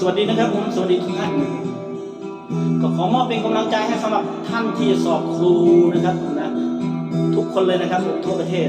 สวัสดีนะครับผมสวัสดีทุกท่านก็ขอมอบเป็นกำลังใจให้สำหรับท่านที่สอบครูนะครับนะทุกคนเลยนะครับผมทั่วประเทศ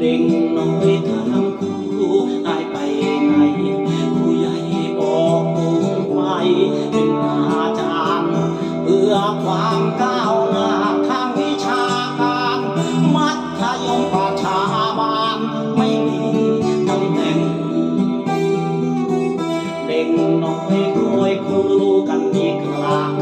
tình nói thầm cũ ai ด็กน้อยคอยครูกันดีกลาง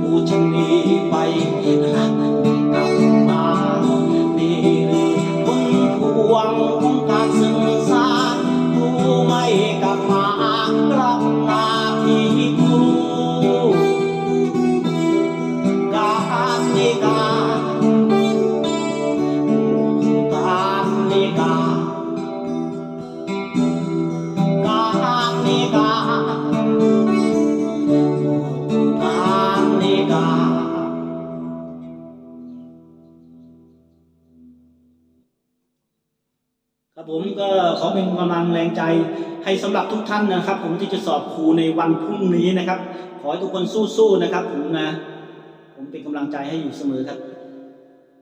ผู้ชนดีไปรักกลับมานี่หรือผลพวงของการศึกษารผู้ไม่กลับมารับนาที่ครู ครับผมก็ขอเป็นกำลังแรงใจให้สำหรับทุกท่านนะครับ ผมที่จะสอบครูในวันพรุ่งนี้นะครับ ขอให้ทุกคนสู้ๆนะครับ ผมนะ ผมเป็นกำลังใจให้อยู่เสมอครับ